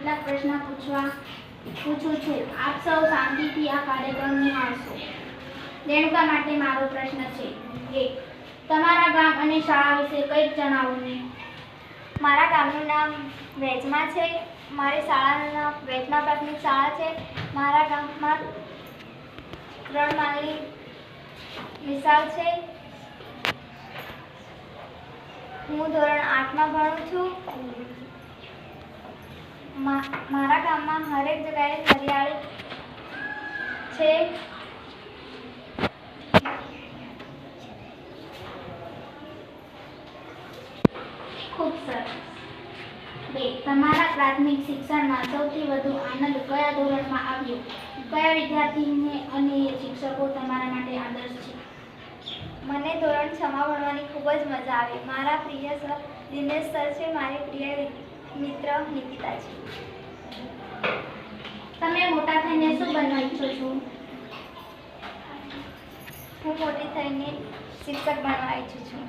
કેટલાક પ્રશ્ન પૂછવા પૂછું છું. આપ સૌ શાંતિથી આ કાર્યક્રમ નિહાળશો રેણુકા માટે મારો પ્રશ્ન છે. એક તમારા ગામ અને શાળા વિશે કંઈક જણાવો ને. મારા ગામનું નામ વેજમાં છે. મારી શાળાનું નામ વેજમાં પ્રાથમિક શાળા છે. મારા ગામમાં ત્રણ માળની વિશાળ છે. હું ધોરણ આઠમાં ભણું છું. મારા ગામમાં હરેક જગ્યાએ હરિયાળી છે. ખૂબ સરસ. બે, તમારા પ્રાથમિક શિક્ષણમાં સૌથી વધુ આનંદ કયા ધોરણમાં આવ્યો? કયા વિદ્યાર્થીને અને શિક્ષકો તમારા માટે આદર્શ છે? મને ધોરણ છમાં ભણવાની ખૂબ જ મજા આવી. મારા પ્રિય સર દિનેશ સર છે, મારી પ્રિય મિત્ર નિકિતા છે તમે મોટા થઈને શું બનવા ઈચ્છો છો? હું મોટી થઈને શિક્ષક બનવા ઈચ્છું છું.